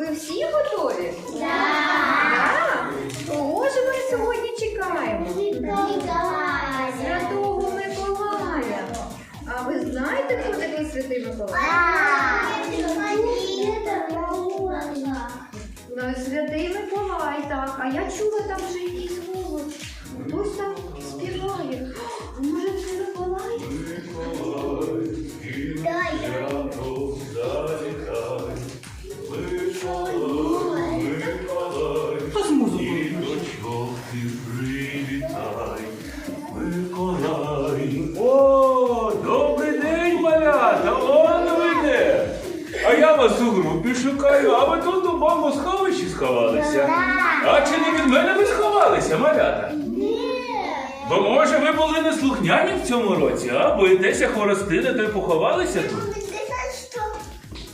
Ви всі готові? Так. Кого ж ми сьогодні чекаємо? Святого Миколая. А ви знаєте, хто такий святий Миколай? Так! Святий Миколай, так. А я чула там вже якийсь шукаю, а ви тут у бомбосховищі сховалися. А чи не від мене ви сховалися, малята? Бо може ви були неслухняні в цьому році, а боїтеся хворостини, то й поховалися тут?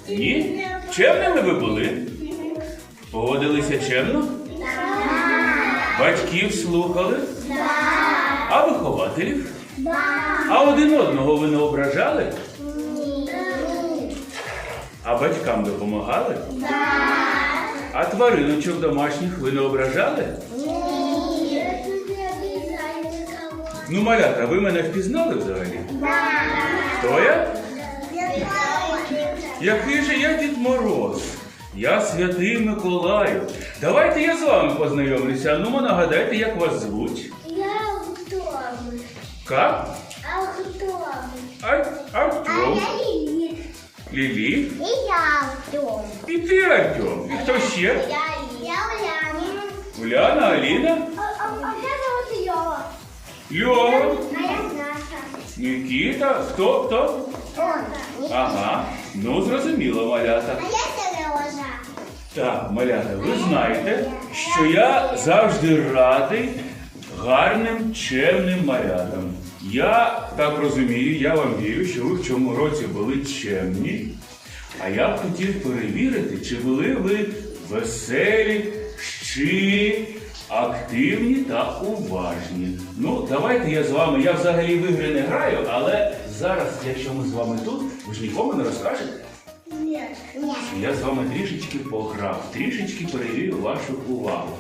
Ні? Чемними ви були? Поводилися чемно? Батьків слухали? А вихователів? А один одного ви не ображали? А батькам допомагали? А твариночок домашніх ви не ображали? Ну, малята, ви мене впізнали взагалі? Хто я? Який же я Дід Мороз? Я святий Миколаю. Давайте я з вами познайомлюся. Ну, нагадайте, як вас звуть. Как? Ар- Артем, Лілі і ти Артем. І хто ще? Уляна, Аліна, Льова, Нікіта. Хто? Хто? Ага. Ну, зрозуміло, малята. А я Сережа. Так, малята, ви знаєте, що я завжди радий гарним, чемним малятам. Я так розумію, я вам вірю, що ви в цьому році були чемні. А я б хотів перевірити, чи були ви веселі, щирі, активні та уважні. Ну, давайте я з вами, я взагалі в ігри не граю, але зараз, якщо ми з вами тут, ви ж нікому не розкажете. Ні. Я з вами трішечки пограв, трішечки перевірю вашу увагу.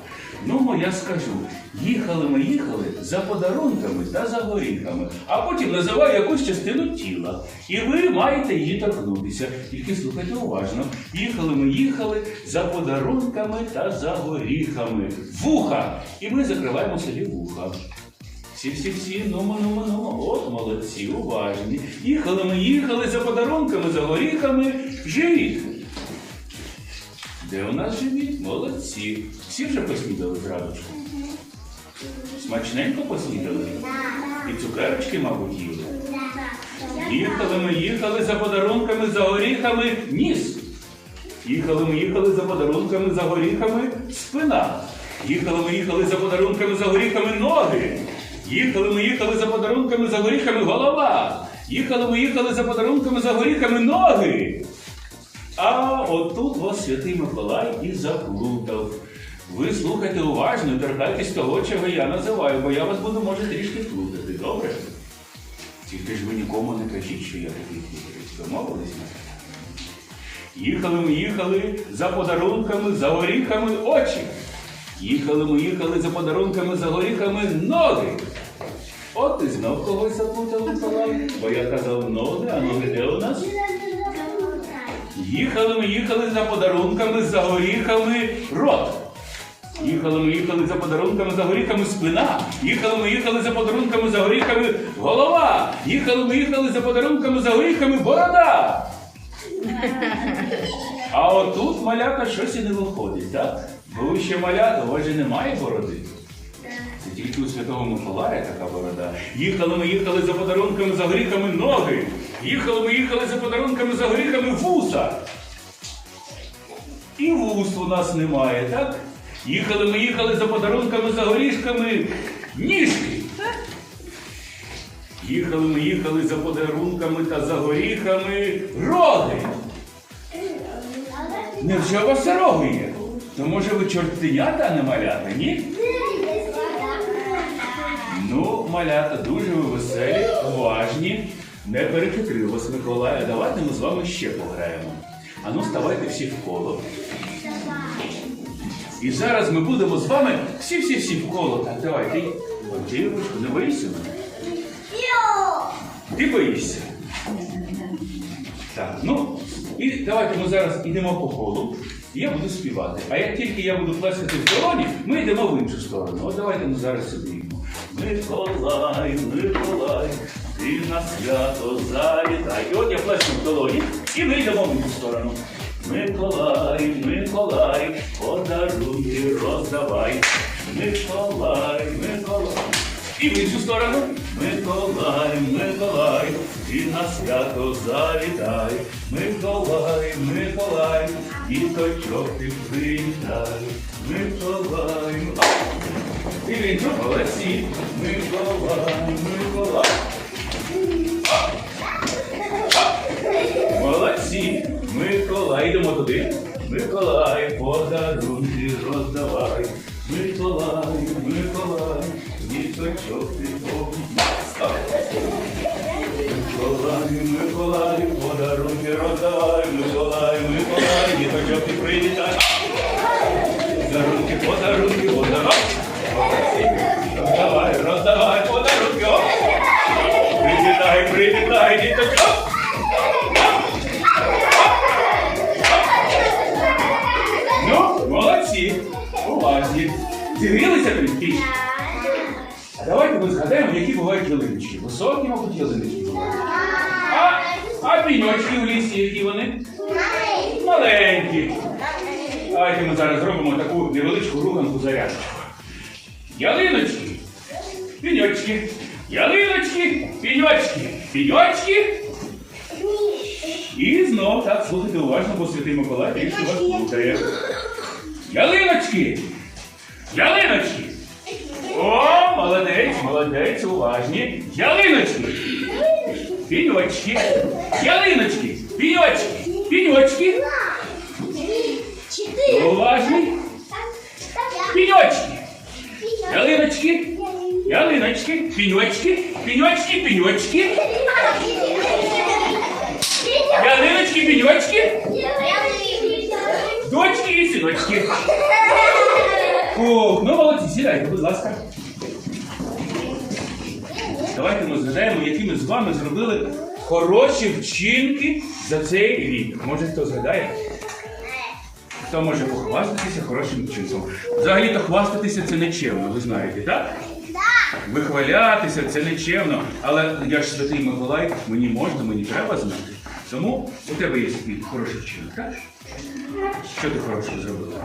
Ну, я скажу, їхали ми їхали за подарунками та за горіхами, а потім називаю якусь частину тіла. І ви маєте її торкнутися. Тільки слухайте уважно. Їхали ми їхали за подарунками та за горіхами. Вуха! І ми закриваємо собі вуха. Всі, всі, всі, нумо, нумо, нумо. От молодці, уважні. Їхали ми їхали за подарунками, за горіхами. Живіт. Де у нас живіт? Молодці. Всі вже поснідали зранку? Смачненько поснідали? І цукерочки, мабуть, їли. Їхали ми їхали за подарунками, за горіхами. Ніс. Їхали ми їхали за подарунками, за горіхами спина. Їхали ми їхали за подарунками, за горіхами ноги. Їхали ми їхали за подарунками, за горіхами голова. Їхали ми їхали за подарунками, за горіхами ноги. А отут вас святий Миколай і заплутав. Ви слухайте уважно і торкайтесь того, чого я називаю, бо я вас буду, може, трішки плутати, добре? Тільки ж ви нікому не кажіть, що я такий хитрий. Домовились ми? Їхали ми їхали за подарунками, за горіхами очі. Їхали ми їхали за подарунками, за горіхами ноги. От і знов когось заплутав Миколай, бо я казав ноги, а ноги де у нас? Їхали ми їхали за подарунками, за горіхами рот. Їхали ми їхали за подарунками, за горіхами спина. Їхали ми їхали за подарунками, за горіхами голова. Їхали ми їхали за подарунками, за горіхами борода. А отут малята щось і не виходить, так? Бо ви ще малята, у вас же немає бороди. Це тільки у Святого Миколая така борода. Їхали ми їхали за подарунками, за горіхами ноги. Їхали ми їхали за подарунками, за горіхами вуса. І вус у нас немає, так? Їхали ми їхали за подарунками, за горішками ніжки. Їхали ми їхали за подарунками та за горіхами роги. Невже у вас роги є? То може ви чортенята, не малята, ні? Ну, малята, дуже веселі, уважні. Не перехитрив вас Миколая. Давайте ми з вами ще пограємо. Ану, ставайте всі в коло. І зараз ми будемо з вами всі-всі-всі в коло. Так, давай, ти, дівчинку, не боїшся мене? Ти боїшся? Так, ну, і давайте ми зараз йдемо по колу, і я буду співати. А як тільки я буду плескати в долоні, ми йдемо в іншу сторону. От давайте ми зараз сюди йдемо. Миколай, Миколай, ти на свято завітай. І от я плесну в долоні, і ми йдемо в іншу сторону. Миколай, Миколай, подарунки роздавай. Миколай, Миколай. І в іншу сторону. Миколай, Миколай, ти на свято завітай. Миколай, Миколай, діточок ти привітай. Миколай, і в іншу молодці. Миколай, Миколай. Молодці, Миколай, йдемо туди. Миколай, подарунки роздавай. Миколай, Миколай, діточок ти повідай. Миколай, Миколай, подарунки роздавай. Миколай, Миколай, діточок ти привітай. Подарунки, подарунки, подарунки. Роздавай, роздавай, подарунки. Привітай, привітай, діточок. Уважні. Зігрілися трішки? А давайте ми згадаємо, які бувають ялиночки. Високі, мабуть, ялиночки бувають. А, а піньочки в лісі, які вони? Маленькі. Давайте ми зараз зробимо таку невеличку руханку зарядку. Ялиночки, піньочки, ялиночки, піньочки, піньочки. І знов так слухайте уважно, бо святий Миколай трішки вас плутає. Ялиночки! Ялиночки! О, молодець, молодець, уважні. Ялиночки! Піньочки! Ялиночки! Піньочки! Піньочки! Уважні! Піньочки! Ялиночки! Ялиночки! Піньочки! Піньочки! Піньочки! Ялиночки! Піньочки! Дочки і синочки! Ох, ну молодці, сідайте, будь ласка. Давайте ми згадаємо, які ми з вами зробили хороші вчинки за цей рік. Може хто згадає? Хто може похвастатися хорошим вчинком? Взагалі-то хвастатися це нечемно, ви знаєте, так? Вихвалятися це нечемно, але я ж святий Миколай, мені можна, мені треба знати. Тому у тебе є такий хороший вчинок, так? Що ти хорошого зробила?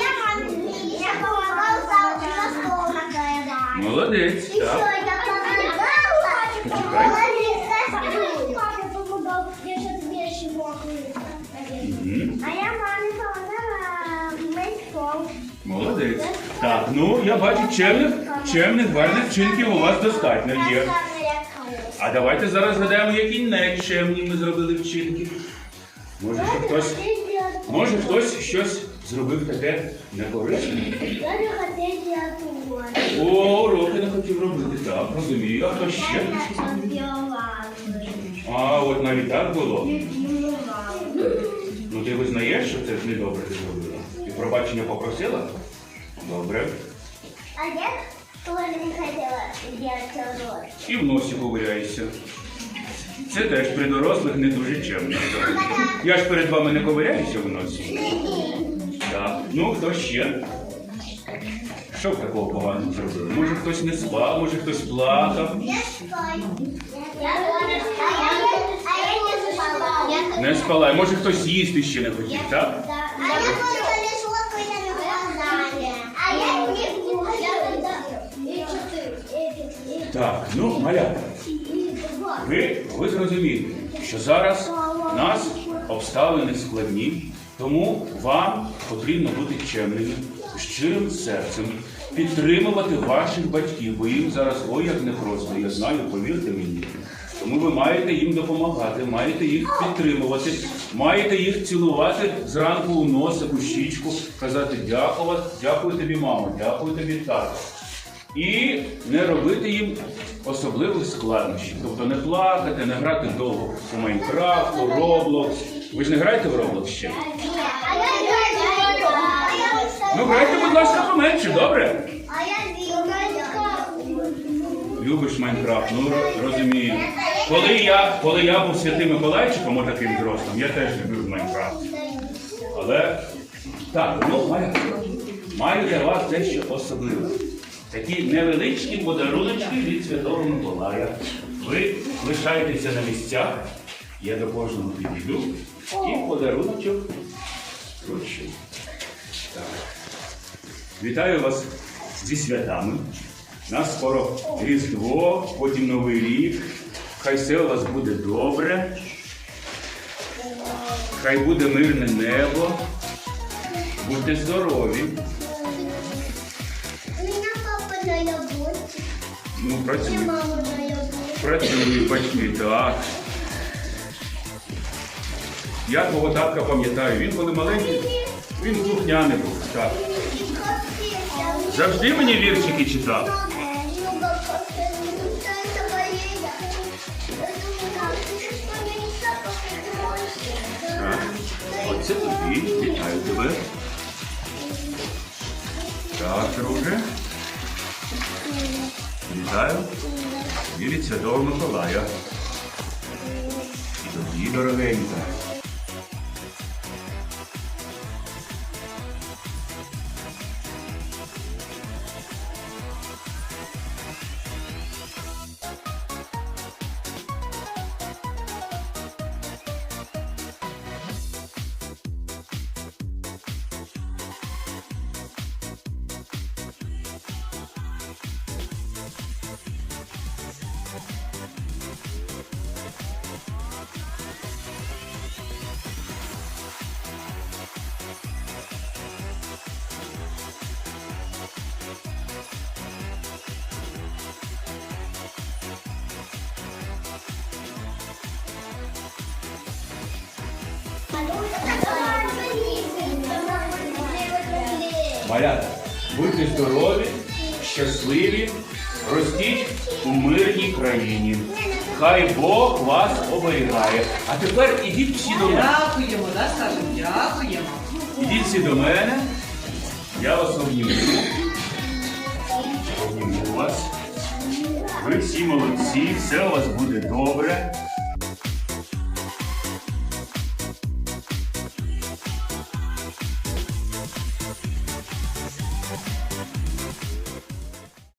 молодець. Молодець. Так. Мгм. А я мамі помогала мить пол. Молодець. Так, ну я бачу чемних, чемних, гарних вчинків у вас достатньо є. А давайте зараз згадаємо, які нечемні ми зробили вчинки. Може, що хтось, може хтось щось зробив таке некорисне. Я не хотів діятувати. О, уроки не хотів робити. Так, розумію. А хто ще? А, от навіть так було. Ну ти визнаєш, що це ж недобре ти зробила? І пробачення попросила? Добре. А я тоже не хотела делать урок. І в носі ковиряєшся. Це теж при дорослих не дуже чемно. Я ж перед вами не ковиряюся в носі. Ну, хто ще? Що б такого поганого зробили? Може хтось не спав, може хтось плакав. Я спаю. Не спала. Не спала. Може хтось їсти ще не хотів, так? А я просто лежу какой-то наказание. А я не. Так, ну, малята. Ви, ви зрозумієте, що зараз у нас обставини складні, тому вам потрібно бути чемними, щирим серцем підтримувати ваших батьків, бо їм зараз ой як непросто, я знаю, повірте мені. Тому ви маєте їм допомагати, маєте їх підтримувати, маєте їх цілувати зранку у носик, у щічку, казати дякую, дякую тобі, мамо, дякую тобі, тато. І не робити їм особливих складнощів. Тобто не плакати, не грати довго у Майнкрафт, у Роблокс. Ви ж не граєте в Роблокс ще? Ну грайте, будь ласка, поменше, добре? Любиш Майнкрафт, ну розумію. Коли я, коли я був святим Миколайчиком, отаким зростом, я теж любив Майнкрафт. Але так, ну маю, маю для вас дещо особливе. Такі невеличкі подаруночки від Святого Миколая. Ви лишайтеся на місцях, я до кожного підійду і подаруночок вручу. Вітаю вас зі святами. Нас скоро Різдво, потім Новий рік. Хай все у вас буде добре. Хай буде мирне небо. Будьте здорові. Ну, И працюй. мама на работе. Працюй, батьки, так. Я твого татка пам'ятаю, він коли маленький, він слухняний був. Так. И кофе. Завжди мені віршики читав. Много кофе. Ну, что это болезнь? Это не так. Ты же вспомнишь запах, и ты можешь. Так. Оце тобі. Вітаю тебе. Так, друже. Вітаю. Від Святого Миколая. І тобі, дорогенька. Малята, будьте здорові, щасливі, ростіть у мирній країні. Хай Бог вас оберігає. А тепер ідіть всі до мене. Дякуємо, да, скажемо, дякуємо. Ідіть всі до мене. Я вас обніму. Обніму вас. Ви всі молодці, все у вас буде добре.